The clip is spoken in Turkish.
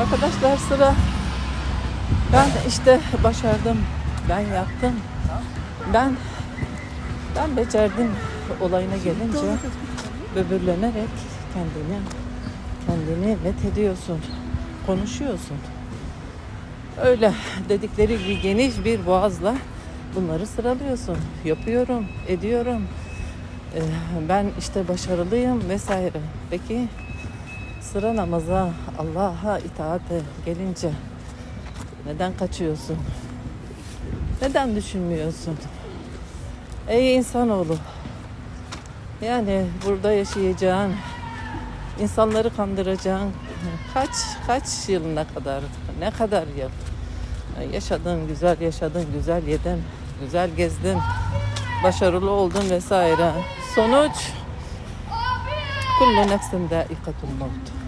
Arkadaşlar sıra ben işte başardım. Ben yaptım. Ben ben becerdim olayına gelince böbürlenerek kendini kendini met ediyorsun. Konuşuyorsun. Öyle dedikleri gibi geniş bir boğazla bunları sıralıyorsun. Yapıyorum, ediyorum. Ee, ben işte başarılıyım vesaire. Peki sıra namaza, Allah'a itaate gelince neden kaçıyorsun? Neden düşünmüyorsun? Ey insanoğlu. Yani burada yaşayacağın, insanları kandıracağın kaç kaç yılına kadar, ne kadar yıl? Yaşadın, güzel yaşadın, güzel yedin, güzel gezdin, başarılı oldun vesaire. Sonuç كل نفس ذائقة الموت.